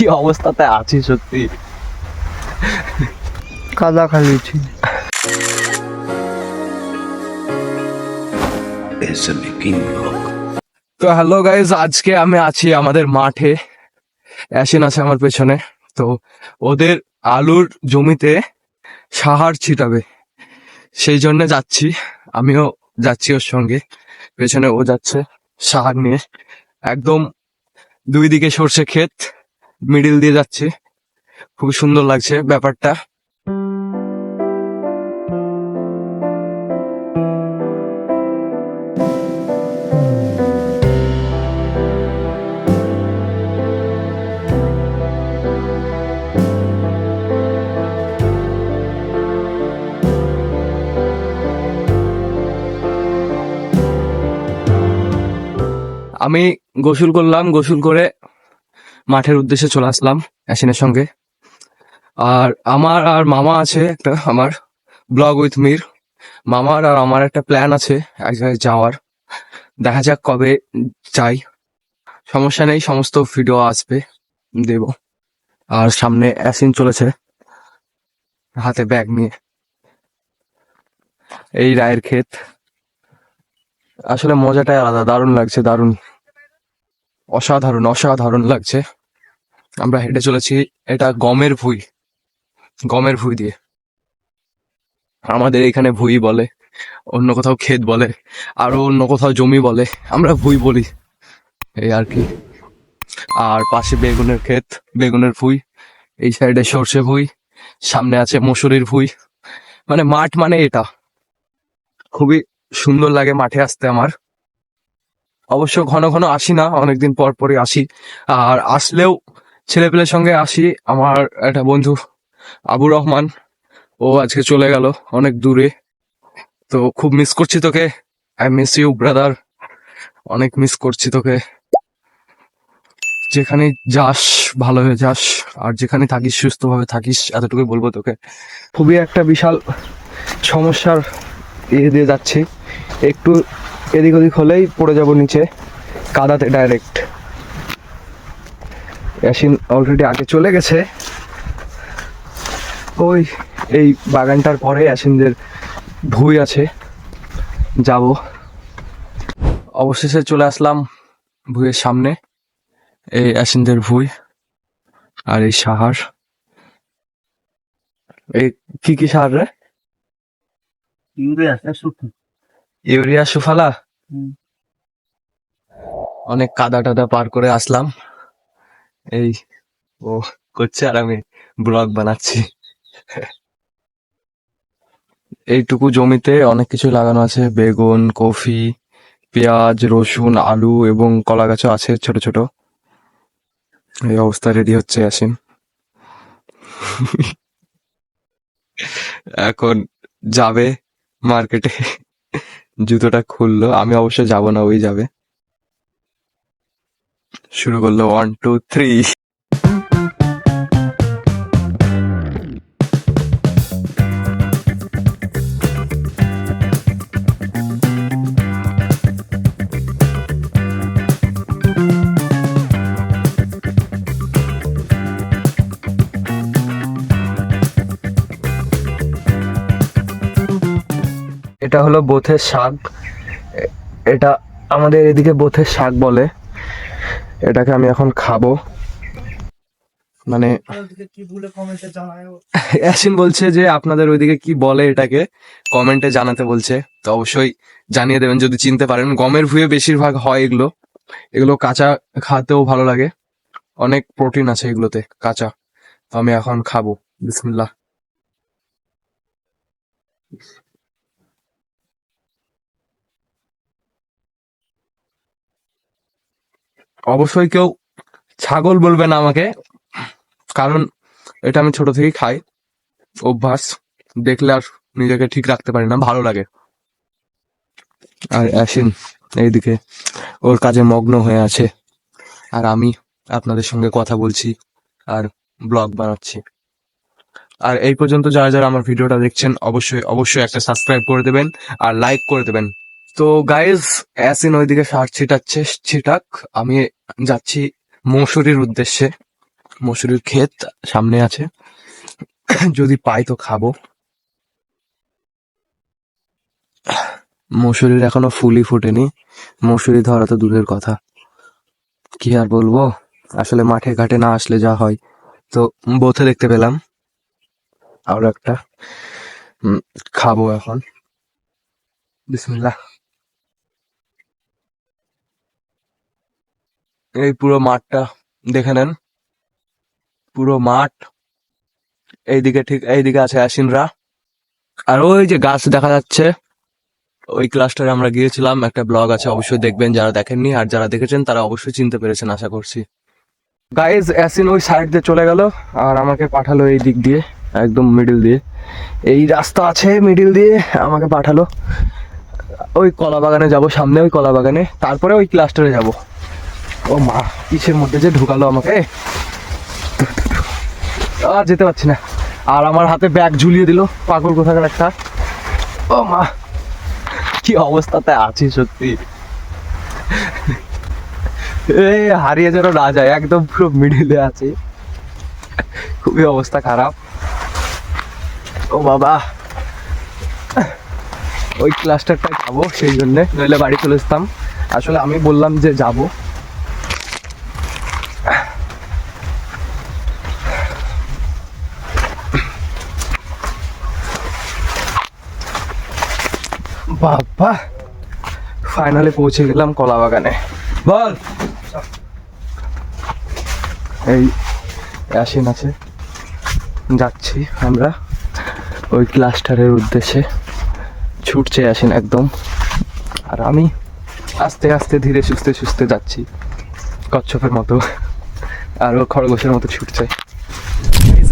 কি অবস্থাতে আছি সত্যি? কাদা খালিয়েছি তো হ্যালো গাইজ আজকে আমি আছি আমাদের মাঠে। অ্যাসিন আছে আমার পেছনে। তো ওদের আলুর জমিতে সাহার ছিটাবে। সেই জন্য যাচ্ছি। আমিও যাচ্ছি ওর সঙ্গে। পেছনে ও যাচ্ছে সাহার নিয়ে। একদম দুই দিকে সর্ষে ক্ষেত। মিডিল দিয়ে যাচ্ছে। খুবই সুন্দর লাগছে ব্যাপারটা। আমি গোসল করলাম গোসল করে মাঠের উদ্দেশ্যে চলে আসলাম অ্যাসিনের সঙ্গে। আর আমার আর মামা আছে একটা, আমার ব্লগ উইথ মির। মামার আর আমার একটা প্ল্যান আছে এক জায়গায় যাওয়ার। দেখা যাক কবে যাই। সমস্যা নেই, সমস্ত ভিডিও আসবে, দেব। আর সামনে অ্যাসিন চলেছে হাতে ব্যাগ নিয়ে। এই রায়ের ক্ষেত। আসলে মজাটাই আলাদা, দারুণ লাগছে, দারুণ। অসাধারণ অসাধারণ লাগছে। আমরা হেঁটে চলেছি এটা গমের ভুই গমের ভুই দিয়ে। আমাদের এখানে ভুই বলে, অন্য কোথাও ক্ষেত বলে, আরও অন্য কোথাও জমি বলে, আমরা ভুই বলি। এই আর কি। আর পাশে বেগুনের ক্ষেত, বেগুনের ভুই, এই সাইডে সর্ষে ভুই, সামনে আছে মসুরির ভুই। মানে মাঠ মানে এটা। খুবই সুন্দর লাগে মাঠে আসতে আমার। অবশ্য ঘন ঘন আসি না, অনেকদিন পর পরই আসি। আর আসলেও ছেলেপেলের সঙ্গে আসি, আমার একটা বন্ধু আবু রহমান, ও আজকে চলে গেল অনেক দূরে। তো খুব মিস করছি তোকে। আই মিস ইউ ব্রাদার অনেক মিস করছি তোকে। যেখানে যাস, ভালো হয়ে যাস, আর যেখানে থাকিস, সুস্থভাবে থাকিস, এতটুকুই বলব তোকে। খুবই একটা বিশাল সমস্যার ইয়ে দিয়ে যাচ্ছি। একটু এদিক ওদিক হলেই পড়ে যাব নিচে। কাদাতে ডাইরেক্ট অ্যাসিন অলরেডি আগে চলে গেছে। ওই, এই বাগানটার পরে অ্যাসিনদের ভুই আছে। যাব। অবশেষে চলে আসলাম ভুইয়ের সামনে, এই অ্যাসিনদের ভুই আর এই সাহার এই কি কি সাহার রে? ইউরিয়া সুফালা। অনেক কাদা টাদা পার করে আসলাম। এই ও করছে আর আমি ব্লগ বানাচ্ছি। এইটুকু জমিতে অনেক কিছু লাগানো আছে। বেগুন কফি পেঁয়াজ রসুন আলু এবং কলা গাছও আছে ছোট ছোট। এই অবস্থা রেডি হচ্ছে আসিন এখন যাবে মার্কেটে জুতোটা খুললো আমি অবশ্য যাব না ওই যাবে। শুরু করল ওয়ান টু থ্রি এটা হলো বোথের শাক। এটা আমাদের এদিকে বোথের শাক বলে। এটাকে আমি এখন খাব। মানে অ্যাসিন বলছে যে আপনাদের ওইদিকে কি বলে এটাকে? কমেন্টে জানাতে বলছে। তো অবশ্যই জানিয়ে দেবেন যদি চিনতে পারেন। গমের ভুয়ে বেশিরভাগ হয় এগুলো। এগুলো কাঁচা খাতেও ভালো লাগে। অনেক প্রোটিন আছে এগুলোতে, কাঁচা। তো আমি এখন খাব। বিসমিল্লাহ। অবশ্যই কেউ ছাগল বলবে না আমাকে, কারণ এটা আমি ছোট থেকেই খাই। অভ্যাস, দেখলে আর নিজেকে ঠিক রাখতে পারি না, ভালো লাগে। আর অ্যাসিন এইদিকে ওর কাজে মগ্ন হয়ে আছে। আর আমি আপনাদের সঙ্গে কথা বলছি আর ব্লগ বানাচ্ছি। আর এই পর্যন্ত যারা যারা আমার ভিডিওটা দেখছেন, অবশ্যই অবশ্যই একটা সাবস্ক্রাইব করে দেবেন আর লাইক করে দেবেন। তো গাইজ অ্যাসিন ওইদিকে সার ছিটাচ্ছে, ছিটাক। আমি যাচ্ছি মৌসুরির উদ্দেশ্যে। মসুরির ক্ষেত সামনে আছে। যদি পাই তো খাব। মসুরির এখনও ফুলই ফুটেনি। মসুরি ধরা তো দূরের কথা। কি আর বলব? আসলে মাঠে ঘাটে না আসলে যা হয়। তো বোথে দেখতে পেলাম। আর একটা। খাব এখন। বিসমিল্লাহ। এই পুরো মাঠটা দেখে নেন। পুরো মাঠ। এইদিকে ঠিক এইদিকে আছে অ্যাসিনরা। আর ওই যে গাছ দেখা যাচ্ছে, ওই ক্লাস্টারে আমরা গিয়েছিলাম। একটা ব্লগ আছে, অবশ্যই দেখবেন যারা দেখেননি। আর যারা দেখেছেন, তারা অবশ্যই চিনতে পেরেছেন, আশা করছি। গাইজ অ্যাসিন ওই সাইড দিয়ে চলে গেল, আর আমাকে পাঠালো এই দিক দিয়ে, একদম মিডিল দিয়ে। এই রাস্তা আছে মিডিল দিয়ে, আমাকে পাঠালো। ওই কলা বাগানে যাব, সামনে ওই কলা বাগানে তারপরে ওই ক্লাস্টারে যাব। ও মা কিসের মধ্যে যে ঢুকালো আমাকে। আর যেতে পারছি না। আর আমার হাতে ব্যাগ ঝুলিয়ে দিল। পাগল কোথাকার একটা। ও মা, কি অবস্থাতে আছি সত্যি? এই হারিয়ে যেন না যায়, একদম পুরো মিডিলে আছি। খুবই অবস্থা খারাপ। ও বাবা, ওই ক্লাস্টারটা যাব সেই জন্য। নইলে বাড়ি চলে আসলে আমি বললাম যে যাব। বাবা ফাইনালি পৌঁছে গেলাম কলা বাগানে। বল। এই অ্যাসিন আছে। যাচ্ছি আমরা। ওই ক্লাস্টারের উদ্দেশ্যে। ছুটছে আসেন একদম। আর আমি আস্তে আস্তে ধীরে সুস্থে সুস্থে যাচ্ছি। কচ্ছপের মতো। আর খরগোশের মতো ছুটছে।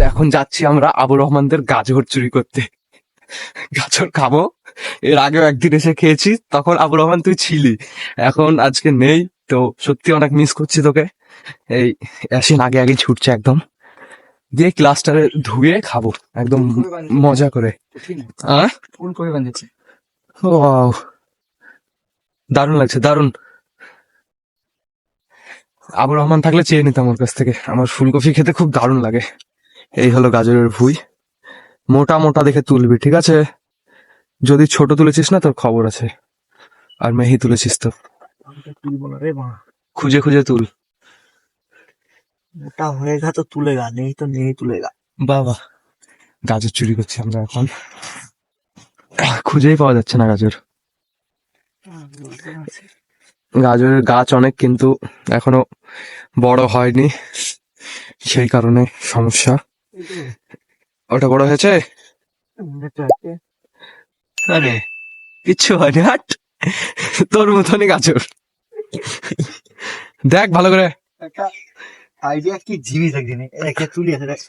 এখন যাচ্ছি আমরা আবু রহমানদের গাজর চুরি করতে। গাজর খাব। এর আগেও একদিন এসে খেয়েছি তখন আবু রহমান তুই ছিলি। এখন আজকে নেই তো সত্যি অনেক মিস করছি তোকে। এই অ্যাসিন আগে আগে ছুটছে একদম। দিয়ে ক্লাস্টারে ধুয়ে খাব একদম মজা করে। করে দারুণ লাগছে দারুণ। আবু রহমান থাকলে চেয়ে নিতাম ওর কাছ থেকে। আমার ফুলকপি খেতে খুব দারুণ লাগে। এই হলো গাজরের ভুই। মোটা মোটা দেখে তুলবি ঠিক আছে? যদি ছোট তুলেছিস না তোর খবর আছে। আর মেহি তুলেছিস তো। খুঁজে খুঁজে তুল। মোটা হয়ে গা তো তুলে গা নেই তো নেই তুলে গা। বাবা গাজর চুরি করছি আমরা এখন। খুঁজেই পাওয়া যাচ্ছে না গাজর। গাজরের গাছ অনেক কিন্তু এখনও বড় হয়নি সেই কারণে সমস্যা। ওটা বড় হয়েছে? আরে কিচ্ছু হয়নি হাট। তোর মতনই গাজর। দেখ ভালো করে। একটা আইডিয়া কি জিনিস একদিনে একে তুলি আছে দেখ।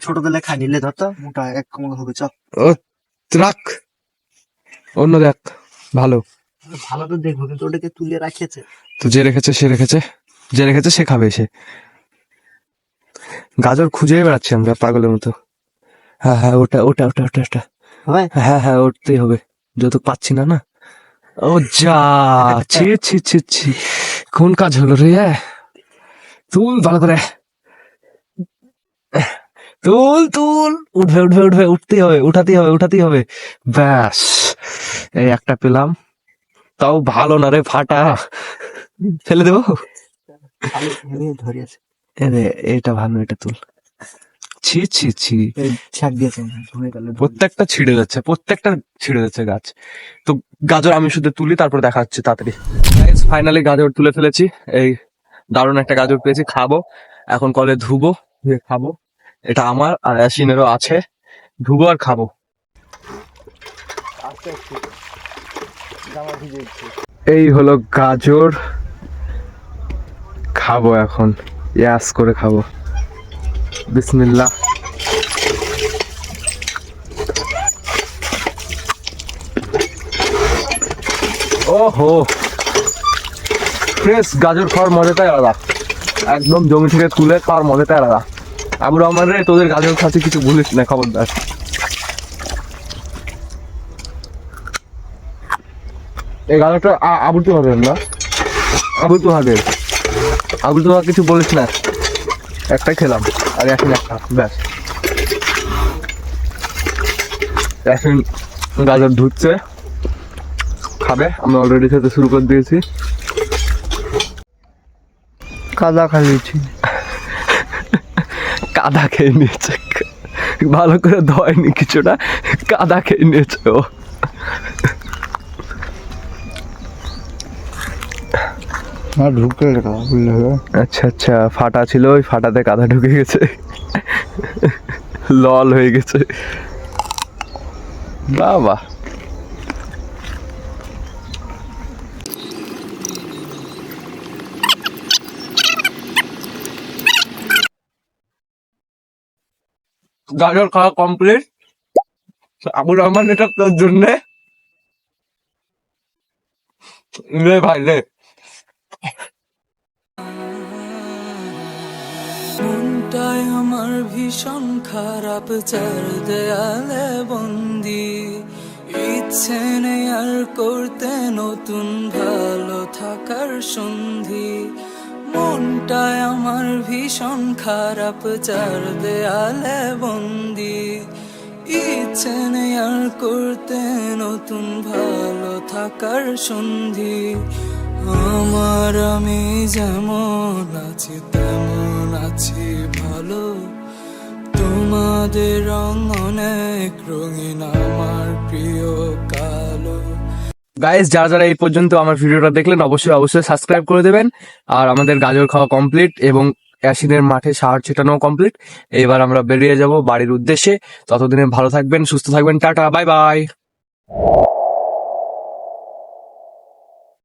ছোট বেলা খাই নিলে ধরতো মোটা এক কমল হবে চল। ও রাখ। অন্য দেখ ভালো। ভালো তো দেখব কিন্তু ওটাকে তুলে রাখিয়েছে। তো যে রেখেছে সে রেখেছে। যে রেখেছে সে খাবে সে গাজর খুঁজেই বেড়াচ্ছি আমরা পাগলের মতো। হ্যাঁ হ্যাঁ ওটা ওটা ওটা ওটা ওটা। হ্যাঁ হ্যাঁ উঠতেই হবে। যত পাচ্ছি না না? ও যা ছি ছি ছি ছি। কোন কাজ হলো রে হ্যাঁ? তুল ভালো করে। তুল তুল। উঠবে উঠবে উঠবে। উঠতেই হবে উঠাতেই হবে উঠাতেই হবে। ব্যাস এই একটা পেলাম। তাও ভালো না রে ফাটা। ফেলে দেবো? এটা ভালো এটা তুল। ছি ছি ছি। প্রত্যেকটা ছিঁড়ে যাচ্ছে প্রত্যেকটা ছিঁড়ে যাচ্ছে গাছ। তো গাজর আমি শুধু তুলি তারপর দেখা হচ্ছে তাড়াতাড়ি। ফাইনালি গাজর তুলে ফেলেছি। এই দারুণ একটা গাজর পেয়েছি খাব। এখন কলে ধুবো ধুয়ে খাব। এটা আমার আর অ্যাসিনেরও আছে। ধুবো আর খাব। এই হলো গাজর। খাব এখন। ইয়াস করে খাব। বিসমিল্লাহ। ওহো। ফ্রেশ গাজর খাওয়ার মজাটাই আলাদা। একদম জমি থেকে তুলে খাওয়ার মজাটাই আলাদা। আবু রহমান রে, তোদের গাজর খাচ্ছি কিছু বলিস না, খবরদার। এই গাজরটা আ- আবুল তো হবে না? আবুল তো হবে আবুল তো কিছু বলিস না। একটাই খেলাম। আর এখন একটা ব্যাস। এখন গাজর ধুচ্ছে খাবে আমরা অলরেডি খেতে শুরু করে দিয়েছি। কাদা খাইয়েছি কাদা খেয়ে নিয়েছে। ভালো করে ধোয়নি কিছুটা কাদা খেয়ে নিয়েছে ও। আর ঢুকে আচ্ছা আচ্ছা ফাটা ছিল, ওই ফাটাতে কাদা ঢুকে গেছে। লল হয়ে গেছে। বাবা। গাজর খাওয়া কমপ্লিট আবুর রহমান এটা তোর জন্যে? লে ভাই লে ভীষণ খারাপ, চার দেয়ালে বন্দি। ইচ্ছে নেই আর করতে, নতুন ভালো থাকার সন্ধি। মনটাই আমার ভীষণ খারাপ, চার দেয়ালে বন্দি। ইচ্ছে নেই আর করতে, নতুন ভালো থাকার সন্ধি। আমার আমি যেমন আছি, তেমন আছি ভালো। তোমাদের রং অনেক রঙিন আমার প্রিয় কালো। গাইস যারা যারা এই পর্যন্ত আমার ভিডিওটা দেখলেন, অবশ্যই অবশ্যই সাবস্ক্রাইব করে দেবেন। আর আমাদের গাজর খাওয়া কমপ্লিট এবং অ্যাসিডের মাঠে সার ছেটানো কমপ্লিট এবার আমরা বেরিয়ে যাব বাড়ির উদ্দেশ্যে। ততদিনে ভালো থাকবেন, সুস্থ থাকবেন, টাটা বাই বাই